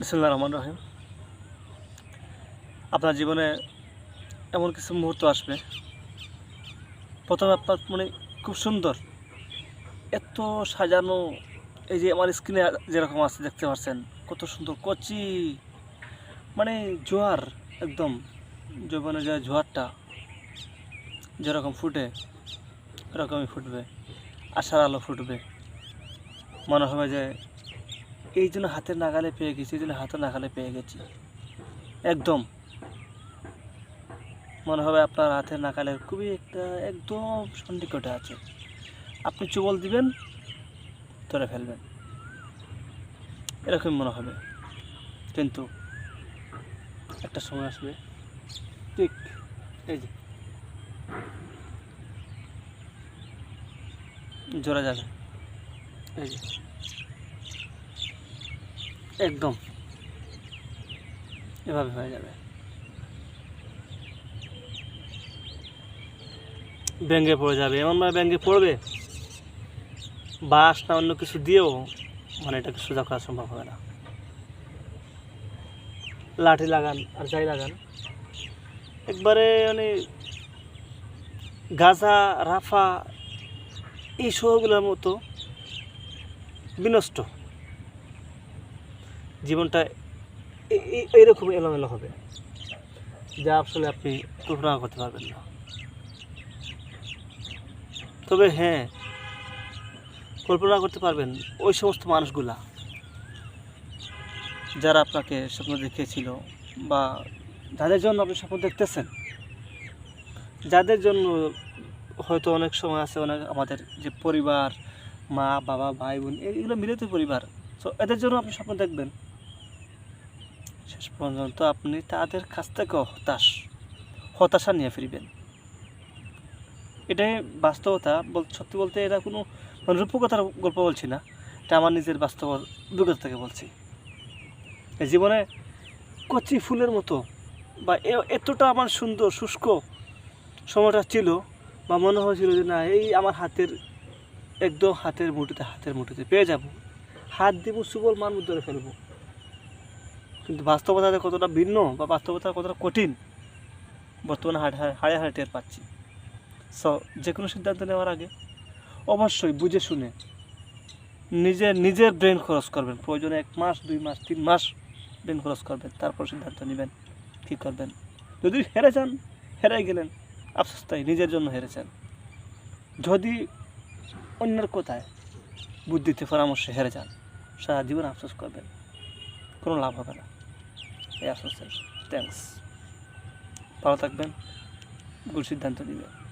বিসমুল্লাহ রহমান রহিম। আপনার জীবনে এমন কিছু মুহূর্ত আসবে। প্রথমে আপনার মানে খুব সুন্দর। এত সাজানো এই যে আমার স্ক্রিনে যেরকম আছে দেখতে পাচ্ছেন, কত সুন্দর কচি মানে জোয়ার একদম, যৌবনের যে জোয়ারটা যেরকম ফুটে এরকমই ফুটবে, আশার আলো ফুটবে। মনে হবে যে এই জন্য হাতের নাগালে পেয়ে গেছি, এই জন্য হাতের নাগালে পেয়ে গেছি। একদম। মনে হবে আপনার হাতের নাগালের খুবই একটা একদম সন্নিকটে আছে। আপনি চুবল দিবেন, ধরে ফেলবেন। এরকম মনে হবে। কিন্তু একটা সময় আসবে। ঠিক, এই যে। জোড়া যাবে। এই যে। একদম। এভাবে হয়ে যাবে। ব্যাঙ্গে পড়ে যাবে। এমনভাবে ব্যাঙ্গে পড়বে, বাস না অন্য কিছু দিয়েও মানে এটাকে সোজা করা সম্ভব হবে না। লাঠি লাগান আর যাই লাগান। একবারে মানে গাজা, রাফা এই শহরগুলোর মতো বিনষ্ট। জীবনটা এইরকম এলোমেলো হবে, যা আসলে আপনি কল্পনা করতে পারবেন না। তবে হ্যাঁ কল্পনা করতে পারবেন, ওই সমস্ত মানুষগুলা যারা আপনাকে স্বপ্ন দেখিয়েছিল বা যাদের জন্য আপনি স্বপ্ন দেখতেছেন, যাদের জন্য হয়তো অনেক সময় আছে, অনেক আমাদের যে পরিবার, মা, বাবা, ভাই, বোন এগুলো মিলিত পরিবার তো এদের জন্য আপনি স্বপ্ন দেখবেন। শেষ পর্যন্ত আপনি তাদের কাছ থেকেও হতাশ, হতাশা নিয়ে ফিরবেন। এটাই বাস্তবতা। বল, সত্যি বলতে এটা কোনো রূপকথার গল্প বলছি না। এটা আমার নিজের বাস্তব অভিজ্ঞতা থেকে বলছি। এই জীবনে কচি ফুলের মতো বা এতটা আমার সুন্দর, শুষ্ক সময়টা ছিল বা মনে হয়েছিল যে, না, এই আমার হাতের, একদম হাতের মুঠিতে হাতের মুঠিতে পেয়ে যাব। হাত দিব, সুবল মান ধরে ফেলব। কিন্তু বাস্তবতাতে কতটা ভিন্ন বা বাস্তবতা কতটা কঠিন, বর্তমানে হাড়ে হাড়ে হাড়ে টের পাচ্ছি। সো যে কোনো সিদ্ধান্ত নেওয়ার আগে অবশ্যই বুঝে শুনে নিজের নিজের ব্রেন খরচ করবেন। প্রয়োজনে এক মাস, দুই মাস, তিন মাস ব্রেন খরচ করবেন। তারপর সিদ্ধান্ত নেবেন, কী করবেন। যদি হেরে যান হেরে গেলেন। আফসোস তাই, নিজের জন্য হেরেছেন। যদি অন্যের কোথায় বুদ্ধিতে পরামর্শে হেরে যান। সারা জীবন আফসোস করবেন। কোনো লাভ হবে না। এই আফসোসের। থ্যাংকস ভালো থাকবেন। ভুল সিদ্ধান্ত নেবেন।